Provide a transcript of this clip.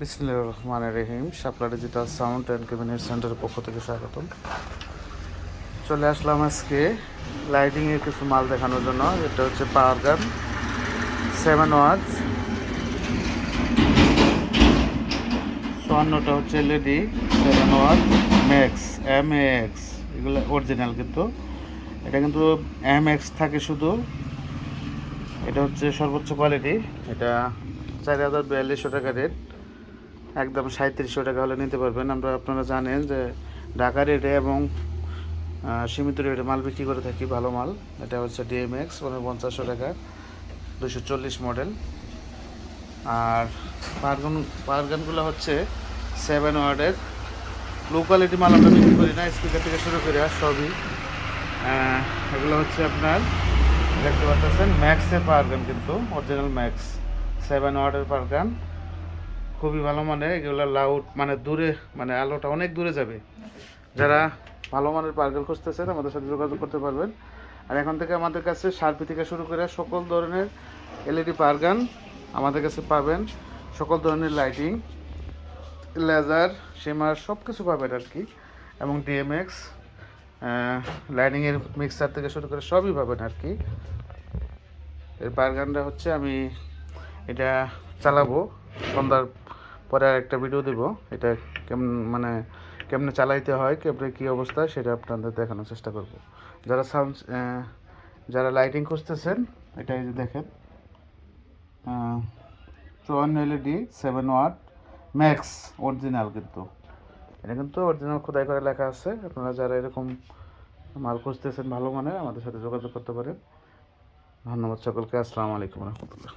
বিসমিল্লাহির রহমানির রহিম, Shapla digital sound and cabinet সেন্টারের পক্ষ থেকে স্বাগতম। চলে আসলাম আজকে লাইটিংয়ের কিছু মাল দেখানোর জন্য। এটা হচ্ছে পাওয়ার গান, সেভেন ওয়াটস চুয়ান্নটা হচ্ছে LED seven watt max M X এগুলো অরিজিনাল কিন্তু। এটা কিন্তু এম এক্স থাকে শুধু। এটা হচ্ছে সর্বোচ্চ কোয়ালিটি। এটা চার হাজার বিয়াল্লিশশো টাকা রেট। একদম সাঁত্রিশশো টাকা হলে নিতে পারবেন। আমরা আপনারা জানেন যে ঢাকা রেটে এবং সীমিত রেটে মাল বিক্রি করে থাকি ভালো মাল। এটা হচ্ছে ডিএমএক্স পঞ্চাশশো টাকা দুশো চল্লিশ মডেল। আর পারগান, পারগানগুলো হচ্ছে সেভেন ওয়ার্ডের। লো কোয়ালিটি মাল আমরা বিক্রি করি না, স্পিকার থেকে শুরু করে আর সবই। এগুলো হচ্ছে আপনার, দেখতে পাচ্ছেন, ম্যাক্সের পাওয়ার গান কিন্তু অরিজিনাল ম্যাক্স। সেভেন ওয়ার্ডের পাওয়ার গান খুবই ভালো মানের এগুলো লাউড মানে দূরে মানে আলোটা অনেক দূরে যাবে। যারা ভালো মানের গান খুঁজতেছেন, আমাদের সাথে যোগাযোগ করতে পারবেন। আর এখন থেকে আমাদের কাছে শার্পি থেকে শুরু করে সকল ধরনের এলইডি পাওয়ার গান আমাদের কাছে পাবেন। সকল ধরনের লাইটিং, লেজার সেমার সব কিছু পাবেন আর কি। এবং ডিএমএক্স লাইটিংয়ের মিক্সার থেকে শুরু করে সবই পাবেন আর কি। এর বার্গানটা হচ্ছে আমি এটা চালাবো সন্ধ্যার পরে আর একটা ভিডিও দেব। এটা কেমন মানে কেমনে চালাইতে হয়, কেমনে কী অবস্থা সেটা আপনাদের দেখানোর চেষ্টা করব। যারা সাউন্ড যারা লাইটিং খুঁজতেছেন এটা এই যে দেখেন চুয়ান্ন LED seven watt max original কিন্তু। এটা কিন্তু অরিজিনাল খোদাই করে লেখা আছে। আপনারা যারা এরকম মাল খুঁজতেছেন ভালো মানে আমাদের সাথে যোগাযোগ করতে পারেন। ধন্যবাদ সকলকে, আসসালামু আলাইকুম রহমতুল্লাহ।